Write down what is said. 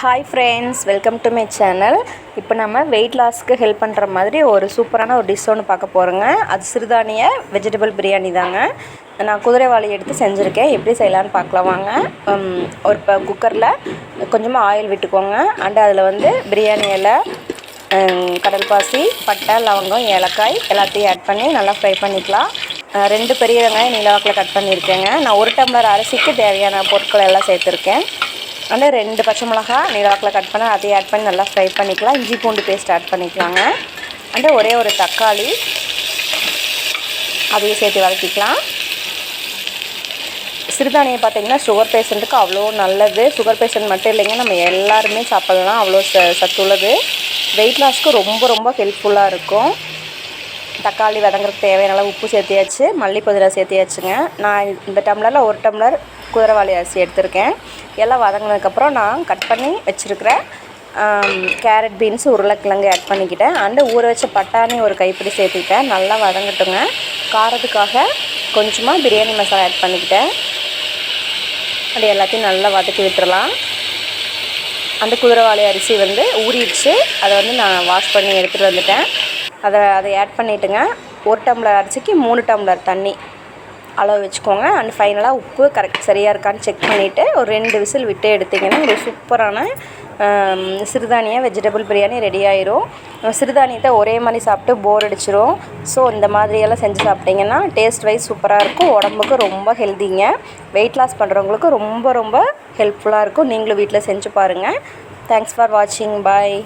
Hi friends welcome to my channel இப்போ நம்ம wait லாஸ்க்கு help பண்ணுற மாதிரி ஒரு சூப்பரான ஒரு டிஷ் ஒன்று பார்க்க போகிறோங்க அது சிறுதானிய வெஜிடபிள் பிரியாணி தாங்க. நான் குதிரைவாளி எடுத்து செஞ்சுருக்கேன். எப்படி செய்யலான்னு பார்க்கலாம் வாங்க. ஒரு இப்போ குக்கரில் கொஞ்சமாக ஆயில் விட்டுக்கோங்க. அண்ட் அதில் வந்து பிரியாணி இலை கடல் பாசி பட்டை லவங்கம் ஏலக்காய் எல்லாத்தையும் ஆட் பண்ணி நல்லா ஃப்ரை பண்ணிக்கலாம். ரெண்டு பெரிய வெங்காயம் நீலவாக்கில் கட் பண்ணியிருக்கேங்க. நான் ஒரு டம்ளர் அரிசிக்கு தேவையான பொருட்கள் எல்லாம் சேர்த்துருக்கேன். அந்த ரெண்டு பச்சை மிளகா நீளாக்கில் கட் பண்ண அதையும் ஆட் பண்ணி நல்லா ஃப்ரை பண்ணிக்கலாம். இஞ்சி பூண்டு பேஸ்ட் ஆட் பண்ணிக்கலாங்க. அந்த ஒரே ஒரு தக்காளி அதையும் சேர்த்து வளர்த்திக்கலாம் சிறுதானியம் பார்த்தீங்கன்னா சுகர் பேஷண்ட்டுக்கு அவ்வளோ நல்லது. சுகர் பேஷண்ட் மட்டும் இல்லைங்க நம்ம எல்லாருமே சாப்பிட்லாம். அவ்வளோ ச சத்துள்ளது. வெயிட் லாஸ்க்கு ரொம்ப ரொம்ப ஹெல்ப்ஃபுல்லாக இருக்கும். தக்காளி வதங்குறதுக்கு தேவையான அளவு உப்பு சேர்த்தியாச்சு மல்லி புதினா சேர்த்தியாச்சுங்க. நான் இந்த டம்ளரில் ஒரு டம்ளர் குதிரைவாளி அரிசி எடுத்திருக்கேன். எல்லாம் வதங்கினதுக்கப்புறம் நான் கட் பண்ணி வச்சுருக்கிற கேரட் பீன்ஸ் உருளைக்கிழங்கு ஆட் பண்ணிக்கிட்டேன். அண்டு ஊற வச்ச பட்டாணி ஒரு கைப்பிடி சேர்த்துக்கிட்டேன். நல்லா வதங்கட்டுங்க. காரத்துக்காக கொஞ்சமாக பிரியாணி மசாலா ஆட் பண்ணிக்கிட்டேன். அது எல்லாத்தையும் நல்லா வதக்கி விட்டுறலாம். அந்த குதிரைவாளி அரிசி வந்து ஊறிடுச்சு. அதை வந்து நான் வாஷ் பண்ணி எடுத்துகிட்டு வந்துட்டேன். அதை அதை ஆட் பண்ணிவிட்டுங்க ஒரு டம்ளர் அரிசிக்கு மூணு டம்ளர் தண்ணி அளவு வச்சுக்கோங்க. அண்ட் ஃபைனலாக உப்பு கரெக்ட் சரியாக இருக்கான்னு செக் பண்ணிவிட்டு ஒரு ரெண்டு விசில் விட்டு எடுத்திங்கன்னா ஒரு சூப்பரான சிறுதானிய வெஜிடபிள் பிரியாணி ரெடி ஆயிரும். சிறுதானியத்தை ஒரே மாதிரி சாப்பிட்டு போர் அடிச்சிரும். ஸோ இந்த மாதிரியெல்லாம் செஞ்சு சாப்பிட்டிங்கன்னா டேஸ்ட் வைஸ் சூப்பராக இருக்கும். உடம்புக்கு ரொம்ப ஹெல்திங்க வெயிட் லாஸ் பண்ணுறவங்களுக்கு ரொம்ப ரொம்ப ஹெல்ப்ஃபுல்லாக இருக்கும். நீங்களும் வீட்டில் செஞ்சு பாருங்கள் தேங்க்ஸ் ஃபார் வாட்சிங் பாய்